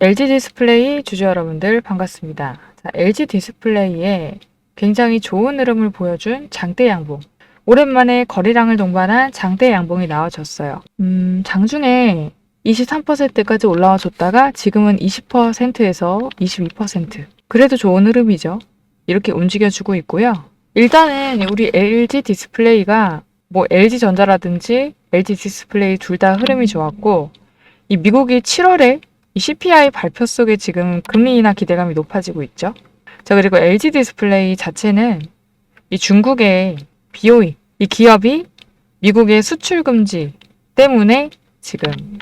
LG 디스플레이 주주 여러분들 반갑습니다. 자, LG 디스플레이에 굉장히 좋은 흐름을 보여준 장대 양봉. 오랜만에 거래량을 동반한 장대 양봉이 나와줬어요. 음, 장중에 23%까지 올라와 줬다가 지금은 20%에서 22%. 그래도 좋은 흐름이죠. 이렇게 움직여주고 있고요. 일단은 우리 LG 디스플레이가 뭐 LG 전자라든지 LG 디스플레이 둘 다 흐름이 좋았고 이 미국이 7월에 이 CPI 발표 속에 지금 금리 인하 기대감이 높아지고 있죠. 자, 그리고 LG 디스플레이 자체는 이 중국의 BOE, 이 기업이 미국의 수출 금지 때문에 지금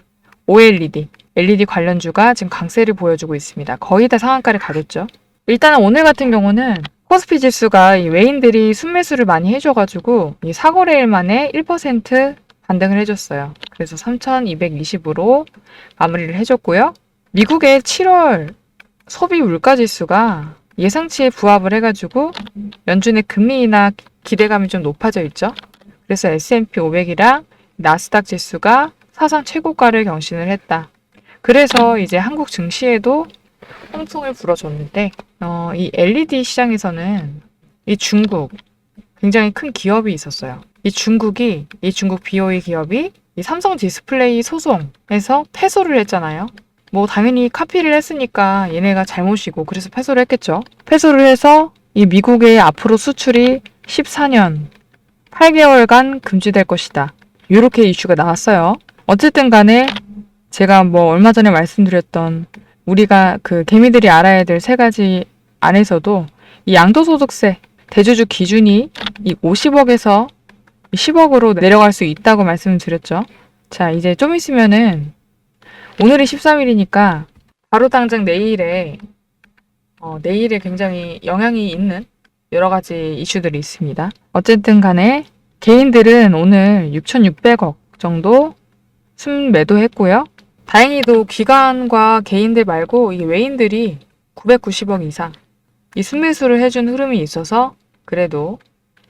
OLED, LED 관련주가 지금 강세를 보여주고 있습니다. 거의 다 상한가를 가렸죠. 일단은 오늘 같은 경우는 코스피 지수가 이 외인들이 순매수를 많이 해줘가지고 이 사거래일 만에 1% 반등을 해줬어요. 그래서 3,220으로 마무리를 해줬고요. 미국의 7월 소비 물가 지수가 예상치에 부합을 해가지고 연준의 금리 인하 기대감이 좀 높아져 있죠. 그래서 S&P 500이랑 나스닥 지수가 사상 최고가를 경신을 했다. 그래서 이제 한국 증시에도 홍풍을 불어줬는데 어, 이 LED 시장에서는 이 중국 굉장히 큰 기업이 있었어요. 이 중국이 이 중국 BOE 기업이 이 삼성 디스플레이 소송에서 패소를 했잖아요. 뭐 당연히 카피를 했으니까 얘네가 잘못이고 그래서 패소를 했겠죠. 패소를 해서 이 미국의 앞으로 수출이 14년 8개월간 금지될 것이다. 이렇게 이슈가 나왔어요. 어쨌든 간에 제가 뭐 얼마 전에 말씀드렸던 우리가 그 개미들이 알아야 될 세 가지 안에서도 이 양도소득세 대주주 기준이 이 50억에서 10억으로 내려갈 수 있다고 말씀을 드렸죠. 자, 이제 좀 있으면은 오늘이 13일이니까 바로 당장 내일에 어, 내일에 굉장히 영향이 있는 여러 가지 이슈들이 있습니다. 어쨌든 간에 개인들은 오늘 6,600억 정도 순매도했고요. 다행히도 기관과 개인들 말고 이 외인들이 990억 이상 이 순매수를 해준 흐름이 있어서 그래도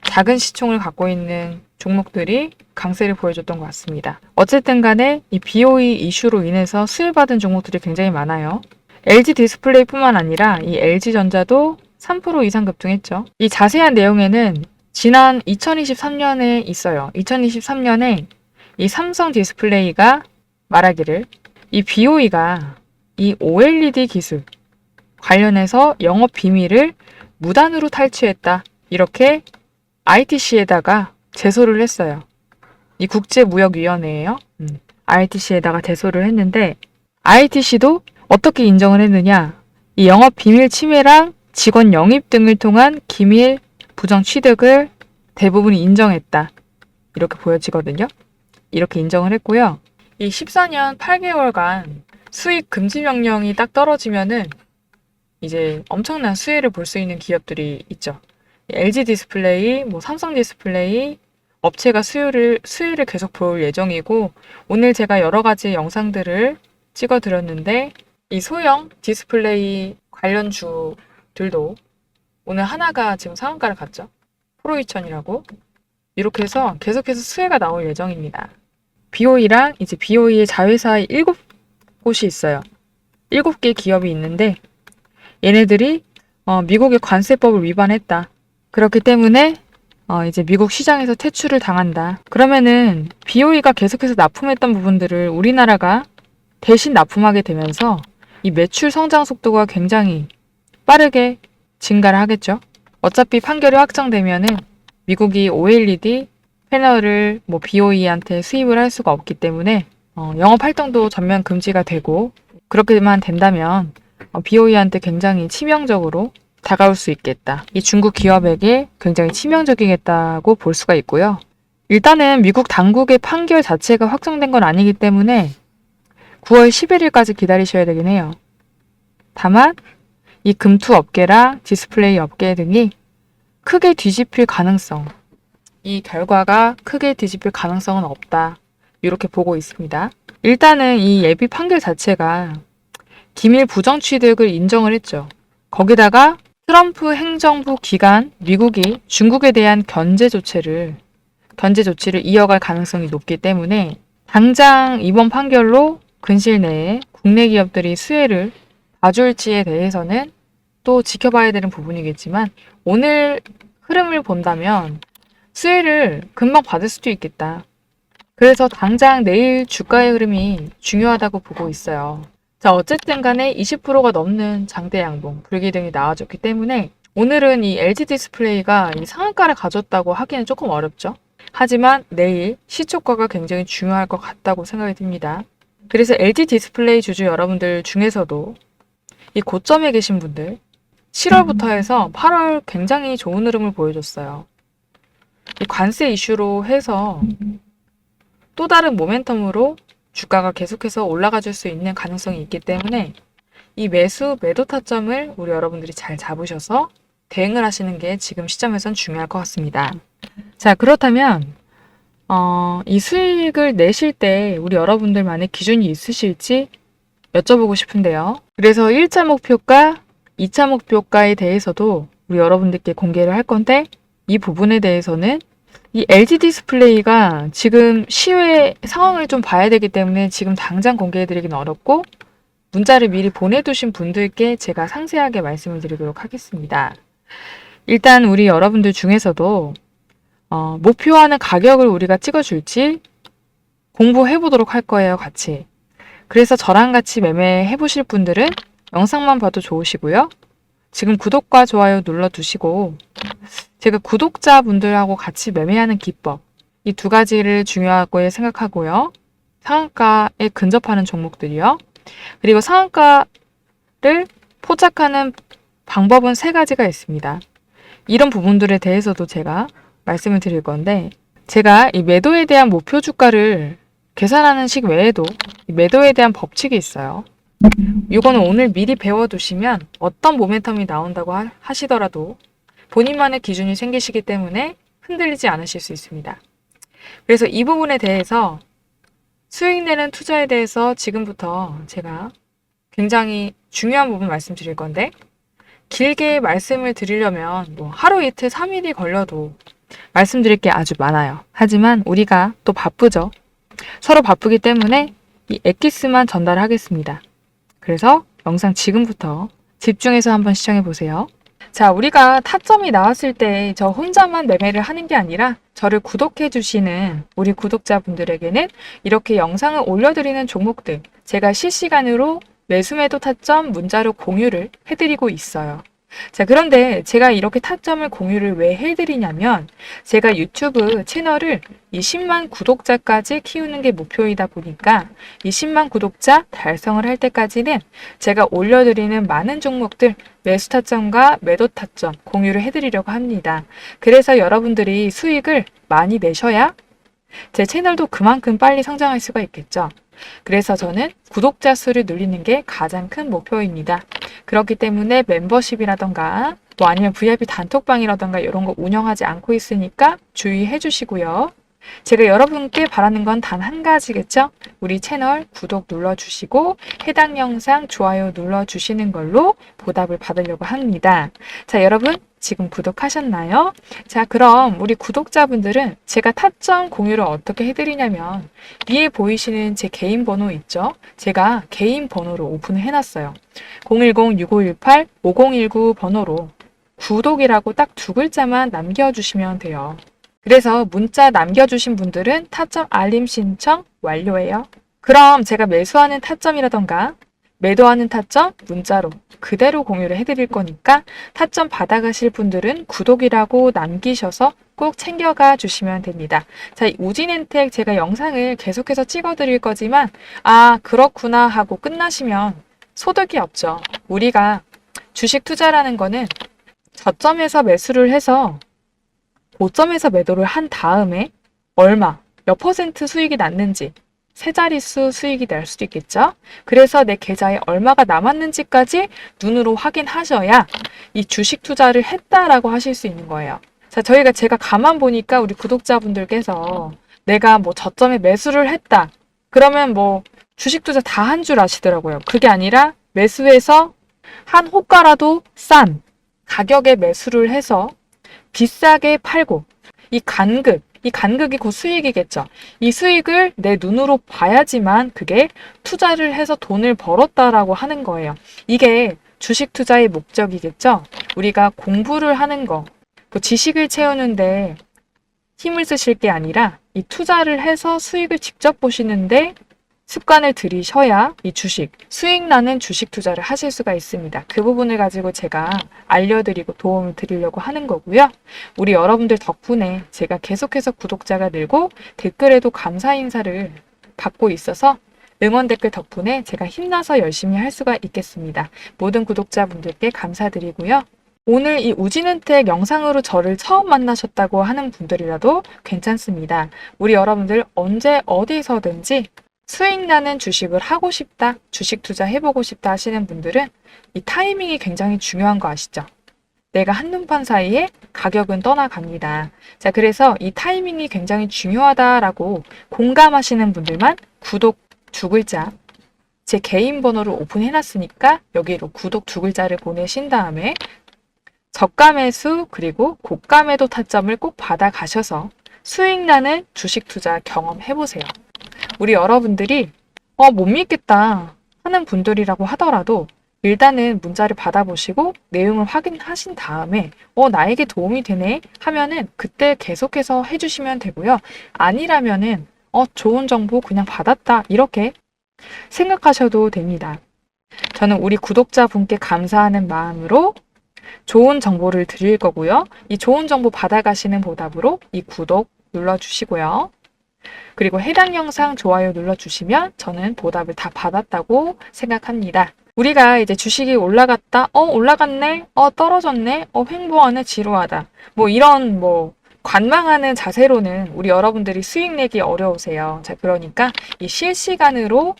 작은 시총을 갖고 있는 종목들이 강세를 보여줬던 것 같습니다. 어쨌든 간에 이 BOE 이슈로 인해서 수혜받은 종목들이 굉장히 많아요. LG 디스플레이뿐만 아니라 이 LG전자도 3% 이상 급등했죠. 이 자세한 내용에는 지난 2023년에 있어요. 2023년에 이 삼성 디스플레이가 말하기를 이 BOE가 이 OLED 기술 관련해서 영업 비밀을 무단으로 탈취했다. 이렇게 ITC에다가 제소를 했어요. 이 국제무역위원회예요. 음, ITC에다가 제소를 했는데 ITC도 어떻게 인정을 했느냐? 이 영업 비밀 침해랑 직원 영입 등을 통한 기밀 부정 취득을 대부분 인정했다. 이렇게 보여지거든요. 이렇게 인정을 했고요. 이 14년 8개월간 수익 금지 명령이 딱 떨어지면은 이제 엄청난 수혜를 볼 수 있는 기업들이 있죠. LG 디스플레이, 뭐 삼성 디스플레이, 업체가 수요를, 수혜를 계속 볼 예정이고, 오늘 제가 여러 가지 영상들을 찍어 드렸는데, 이 소형 디스플레이 관련 주들도 오늘 하나가 지금 상한가를 갔죠. 프로이천이라고. 이렇게 해서 계속해서 수혜가 나올 예정입니다. BOE랑 이제 BOE의 자회사의 일곱 곳이 있어요. 일곱 개 기업이 있는데, 얘네들이 어, 미국의 관세법을 위반했다. 그렇기 때문에 어, 이제 미국 시장에서 퇴출을 당한다. 그러면은 BOE가 계속해서 납품했던 부분들을 우리나라가 대신 납품하게 되면서 이 매출 성장 속도가 굉장히 빠르게 증가를 하겠죠. 어차피 판결이 확정되면은 미국이 OLED 패널을 뭐 BOE한테 수입을 할 수가 없기 때문에 어, 영업 활동도 전면 금지가 되고 그렇게만 된다면 어, BOE한테 굉장히 치명적으로 다가올 수 있겠다. 이 중국 기업에게 굉장히 치명적이겠다고 볼 수가 있고요. 일단은 미국 당국의 판결 자체가 확정된 건 아니기 때문에 9월 11일까지 기다리셔야 되긴 해요. 다만 이 금투 업계랑 디스플레이 업계 등이 크게 뒤집힐 가능성, 이 결과가 크게 뒤집힐 가능성은 없다. 이렇게 보고 있습니다. 일단은 이 예비 판결 자체가 기밀 부정 취득을 인정을 했죠. 거기다가 트럼프 행정부 기간 미국이 중국에 대한 견제 조치를 견제 조치를 이어갈 가능성이 높기 때문에 당장 이번 판결로 근시일 내에 국내 기업들이 수혜를 봐줄지에 대해서는 또 지켜봐야 되는 부분이겠지만 오늘 흐름을 본다면 수혜를 금방 받을 수도 있겠다. 그래서 당장 내일 주가의 흐름이 중요하다고 보고 있어요. 자, 어쨌든 간에 20%가 넘는 장대 양봉, 불기등이 나와줬기 때문에 오늘은 이 LG 디스플레이가 이 상한가를 가졌다고 하기는 조금 어렵죠. 하지만 내일 시초가가 굉장히 중요할 것 같다고 생각이 듭니다. 그래서 LG 디스플레이 주주 여러분들 중에서도 이 고점에 계신 분들 7월부터 해서 8월 굉장히 좋은 흐름을 보여줬어요. 이 관세 이슈로 해서 또 다른 모멘텀으로 주가가 계속해서 올라가 줄 수 있는 가능성이 있기 때문에 이 매수 매도 타점을 우리 여러분들이 잘 잡으셔서 대응을 하시는 게 지금 시점에선 중요할 것 같습니다. 자, 그렇다면 어, 이 수익을 내실 때 우리 여러분들만의 기준이 있으실지 여쭤보고 싶은데요. 그래서 1차 목표가, 2차 목표가에 대해서도 우리 여러분들께 공개를 할 건데 이 부분에 대해서는 이 LG 디스플레이가 지금 시외 상황을 좀 봐야 되기 때문에 지금 당장 공개해드리기는 어렵고 문자를 미리 보내두신 분들께 제가 상세하게 말씀을 드리도록 하겠습니다. 일단 우리 여러분들 중에서도 어, 목표하는 가격을 우리가 찍어줄지 공부해 보도록 할 거예요, 같이. 그래서 저랑 같이 매매해 보실 분들은 영상만 봐도 좋으시고요. 지금 구독과 좋아요 눌러두시고 제가 구독자분들하고 같이 매매하는 기법 이 두 가지를 중요하고 생각하고요. 상한가에 근접하는 종목들이요. 그리고 상한가를 포착하는 방법은 세 가지가 있습니다. 이런 부분들에 대해서도 제가 말씀을 드릴 건데 제가 이 매도에 대한 목표 주가를 계산하는 식 외에도 이 매도에 대한 법칙이 있어요. 이거는 오늘 미리 배워두시면 어떤 모멘텀이 나온다고 하- 하시더라도 본인만의 기준이 생기시기 때문에 흔들리지 않으실 수 있습니다. 그래서 이 부분에 대해서 수익 내는 투자에 대해서 지금부터 제가 굉장히 중요한 부분 말씀드릴 건데 길게 말씀을 드리려면 뭐 하루 이틀 3일이 걸려도 말씀드릴 게 아주 많아요. 하지만 우리가 또 바쁘죠. 서로 바쁘기 때문에 이 엑기스만 전달하겠습니다. 그래서 영상 지금부터 집중해서 한번 시청해 보세요. 자, 우리가 타점이 나왔을 때 저 혼자만 매매를 하는 게 아니라 저를 구독해 주시는 우리 구독자분들에게는 이렇게 영상을 올려드리는 종목들 제가 실시간으로 매수매도 타점 문자로 공유를 해드리고 있어요. 자, 그런데 제가 이렇게 타점을 공유를 왜 해드리냐면 제가 유튜브 채널을 이 10만 구독자까지 키우는 게 목표이다 보니까 이 10만 구독자 달성을 할 때까지는 제가 올려드리는 많은 종목들 매수 타점과 매도 타점 공유를 해드리려고 합니다. 그래서 여러분들이 수익을 많이 내셔야 제 채널도 그만큼 빨리 성장할 수가 있겠죠. 그래서 저는 구독자 수를 늘리는 게 가장 큰 목표입니다. 그렇기 때문에 멤버십이라던가 뭐 아니면 VIP 단톡방이라던가 이런 거 운영하지 않고 있으니까 주의해 주시고요. 제가 여러분께 바라는 건 단 한 가지겠죠? 우리 채널 구독 눌러주시고 해당 영상 좋아요 눌러주시는 걸로 보답을 받으려고 합니다. 자, 여러분 지금 구독하셨나요? 자, 그럼 우리 구독자분들은 제가 타점 공유를 어떻게 해드리냐면 위에 보이시는 제 개인 번호 있죠? 제가 개인 번호로 오픈을 해놨어요. 010-6518-5019 번호로 구독이라고 딱 두 글자만 남겨주시면 돼요. 그래서 문자 남겨주신 분들은 타점 알림 신청 완료해요. 그럼 제가 매수하는 타점이라던가 매도하는 타점 문자로 그대로 공유를 해드릴 거니까 타점 받아가실 분들은 구독이라고 남기셔서 꼭 챙겨가 주시면 됩니다. 자, 이 우진엔텍 제가 영상을 계속해서 찍어드릴 거지만 아 그렇구나 하고 끝나시면 소득이 없죠. 우리가 주식 투자라는 거는 저점에서 매수를 해서 고점에서 매도를 한 다음에 얼마, 몇 퍼센트 수익이 났는지 세 자릿수 수익이 날 수도 있겠죠. 그래서 내 계좌에 얼마가 남았는지까지 눈으로 확인하셔야 이 주식 투자를 했다라고 하실 수 있는 거예요. 자, 저희가 제가 가만 보니까 우리 구독자분들께서 내가 뭐 저점에 매수를 했다. 그러면 뭐 주식 투자 다 한 줄 아시더라고요. 그게 아니라 매수해서 한 호가라도 싼 가격에 매수를 해서 비싸게 팔고 이 간급 이 간극이 곧 수익이겠죠. 이 수익을 내 눈으로 봐야지만 그게 투자를 해서 돈을 벌었다라고 하는 거예요. 이게 주식 투자의 목적이겠죠. 우리가 공부를 하는 거, 그 지식을 채우는데 힘을 쓰실 게 아니라 이 투자를 해서 수익을 직접 보시는데 습관을 들이셔야 이 주식, 수익 나는 주식 투자를 하실 수가 있습니다. 그 부분을 가지고 제가 알려드리고 도움을 드리려고 하는 거고요. 우리 여러분들 덕분에 제가 계속해서 구독자가 늘고 댓글에도 감사 인사를 받고 있어서 응원 댓글 덕분에 제가 힘나서 열심히 할 수가 있겠습니다. 모든 구독자분들께 감사드리고요. 오늘 이 우진은택 영상으로 저를 처음 만나셨다고 하는 분들이라도 괜찮습니다. 우리 여러분들 언제 어디서든지 수익 나는 주식을 하고 싶다, 주식 투자 해보고 싶다 하시는 분들은 이 타이밍이 굉장히 중요한 거 아시죠? 내가 한눈판 사이에 가격은 떠나갑니다. 자, 그래서 이 타이밍이 굉장히 중요하다라고 공감하시는 분들만 구독 두 글자 제 개인 번호를 오픈해 놨으니까 여기로 구독 두 글자를 보내신 다음에 저가 매수 그리고 고가 매도 타점을 꼭 받아 가셔서 수익 나는 주식 투자 경험해 보세요. 우리 여러분들이 어, 못 믿겠다 하는 분들이라고 하더라도 일단은 문자를 받아보시고 내용을 확인하신 다음에 어, 나에게 도움이 되네 하면은 그때 계속해서 해주시면 되고요. 아니라면은 어, 좋은 정보 그냥 받았다 이렇게 생각하셔도 됩니다. 저는 우리 구독자분께 감사하는 마음으로 좋은 정보를 드릴 거고요. 이 좋은 정보 받아가시는 보답으로 이 구독 눌러주시고요. 그리고 해당 영상 좋아요 눌러주시면 저는 보답을 다 받았다고 생각합니다. 우리가 이제 주식이 올라갔다, 어, 올라갔네, 어, 떨어졌네, 어, 횡보하네, 지루하다. 뭐 이런 뭐 관망하는 자세로는 우리 여러분들이 수익 내기 어려우세요. 자, 그러니까 이 실시간으로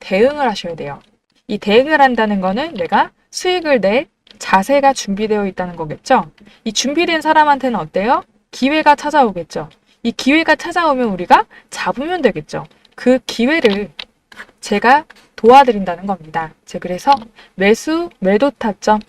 대응을 하셔야 돼요. 이 대응을 한다는 거는 내가 수익을 낼 자세가 준비되어 있다는 거겠죠? 이 준비된 사람한테는 어때요? 기회가 찾아오겠죠? 이 기회가 찾아오면 우리가 잡으면 되겠죠? 그 기회를 제가 도와드린다는 겁니다. 자, 그래서 매수, 매도 타점,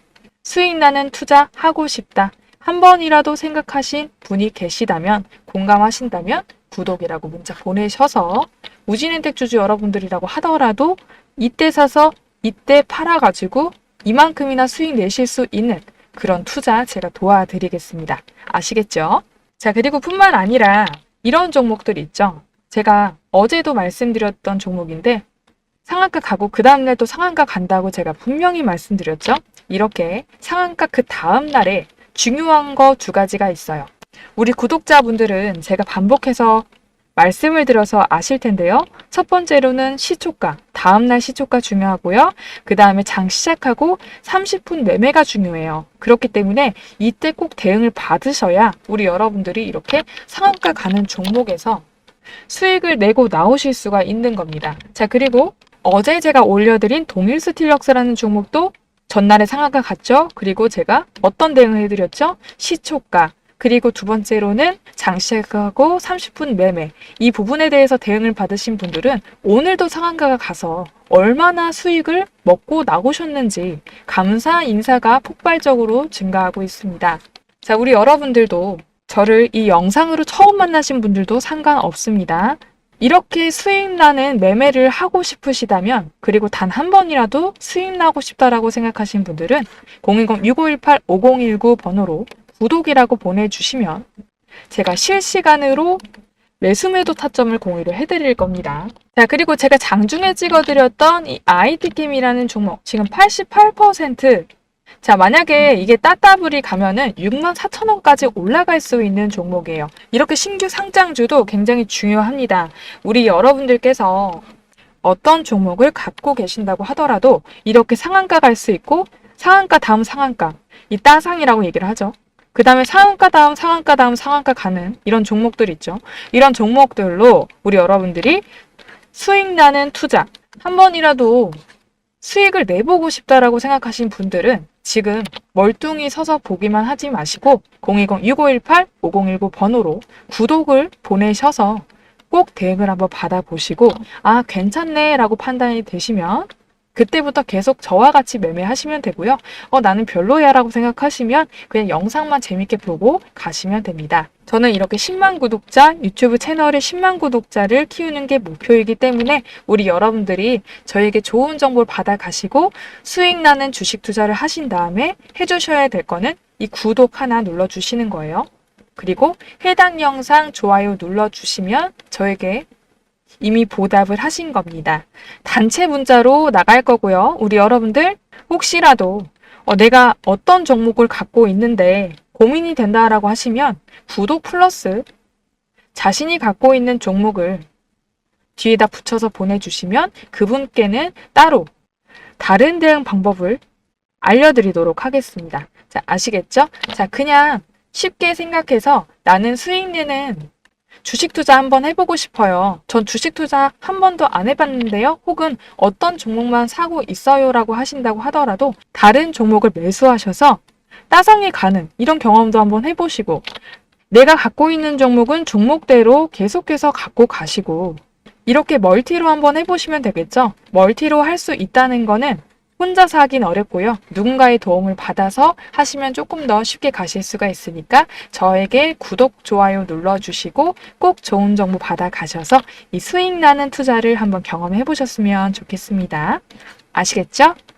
수익 나는 투자 하고 싶다. 한 번이라도 생각하신 분이 계시다면, 공감하신다면, 구독이라고 문자 보내셔서, 우진은택 주주 여러분들이라고 하더라도, 이때 사서, 이때 팔아가지고, 이만큼이나 수익 내실 수 있는 그런 투자 제가 도와드리겠습니다. 아시겠죠? 자, 그리고 뿐만 아니라, 이런 종목들이 있죠. 제가 어제도 말씀드렸던 종목인데, 상한가 가고 그 다음날 또 상한가 간다고 제가 분명히 말씀드렸죠. 이렇게 상한가 그 다음 날에 중요한 거 두 가지가 있어요. 우리 구독자분들은 제가 반복해서 말씀을 드려서 아실 텐데요. 첫 번째로는 시초가, 다음날 시초가 중요하고요. 그 다음에 장 시작하고 30분 매매가 중요해요. 그렇기 때문에 이때 꼭 대응을 받으셔야 우리 여러분들이 이렇게 상한가 가는 종목에서 수익을 내고 나오실 수가 있는 겁니다. 자, 그리고 어제 제가 올려드린 동일 스틸럭스라는 종목도 전날에 상한가 갔죠. 그리고 제가 어떤 대응을 해드렸죠? 시초가. 그리고 두 번째로는 장시하고 30분 매매. 이 부분에 대해서 대응을 받으신 분들은 오늘도 상한가가 가서 얼마나 수익을 먹고 나오셨는지 감사 인사가 폭발적으로 증가하고 있습니다. 자, 우리 여러분들도 저를 이 영상으로 처음 만나신 분들도 상관없습니다. 이렇게 수익 나는 매매를 하고 싶으시다면 그리고 단 한 번이라도 수익 나고 싶다라고 생각하신 분들은 010-6518-5019 번호로 구독이라고 보내주시면 제가 실시간으로 매수매도 타점을 공유를 해드릴 겁니다. 자, 그리고 제가 장중에 찍어드렸던 이 IT캠이라는 종목 지금 88% 자, 만약에 이게 따따블이 가면은 6만 4천 원까지 올라갈 수 있는 종목이에요. 이렇게 신규 상장주도 굉장히 중요합니다. 우리 여러분들께서 어떤 종목을 갖고 계신다고 하더라도 이렇게 상한가 갈 수 있고 상한가 다음 상한가, 이 따상이라고 얘기를 하죠. 그 다음에 상한가 다음 상한가 다음 상한가 가는 이런 종목들 있죠. 이런 종목들로 우리 여러분들이 수익 나는 투자 한 번이라도 수익을 내보고 싶다라고 생각하신 분들은 지금 멀뚱히 서서 보기만 하지 마시고 020-6518-5019 번호로 구독을 보내셔서 꼭 대응을 한번 받아보시고 아 괜찮네 라고 판단이 되시면 그때부터 계속 저와 같이 매매하시면 되고요. 어, 나는 별로야 라고 생각하시면 그냥 영상만 재밌게 보고 가시면 됩니다. 저는 이렇게 10만 구독자, 유튜브 채널의 10만 구독자를 키우는 게 목표이기 때문에 우리 여러분들이 저에게 좋은 정보를 받아 가시고 수익 나는 주식 투자를 하신 다음에 해주셔야 될 거는 이 구독 하나 눌러주시는 거예요. 그리고 해당 영상 좋아요 눌러주시면 저에게 이미 보답을 하신 겁니다. 단체 문자로 나갈 거고요. 우리 여러분들 혹시라도 어, 내가 어떤 종목을 갖고 있는데 고민이 된다라고 하시면 구독 플러스 자신이 갖고 있는 종목을 뒤에다 붙여서 보내주시면 그분께는 따로 다른 대응 방법을 알려드리도록 하겠습니다. 자, 아시겠죠? 자, 그냥 쉽게 생각해서 나는 수익 내는 주식 투자 한번 해보고 싶어요. 전 주식 투자 한 번도 안 해봤는데요. 혹은 어떤 종목만 사고 있어요라고 하신다고 하더라도 다른 종목을 매수하셔서 따상이 가는 이런 경험도 한번 해보시고 내가 갖고 있는 종목은 종목대로 계속해서 갖고 가시고 이렇게 멀티로 한번 해보시면 되겠죠. 멀티로 할 수 있다는 거는 혼자서 하긴 어렵고요. 누군가의 도움을 받아서 하시면 조금 더 쉽게 가실 수가 있으니까 저에게 구독, 좋아요 눌러주시고 꼭 좋은 정보 받아 가셔서 이 수익 나는 투자를 한번 경험해 보셨으면 좋겠습니다. 아시겠죠?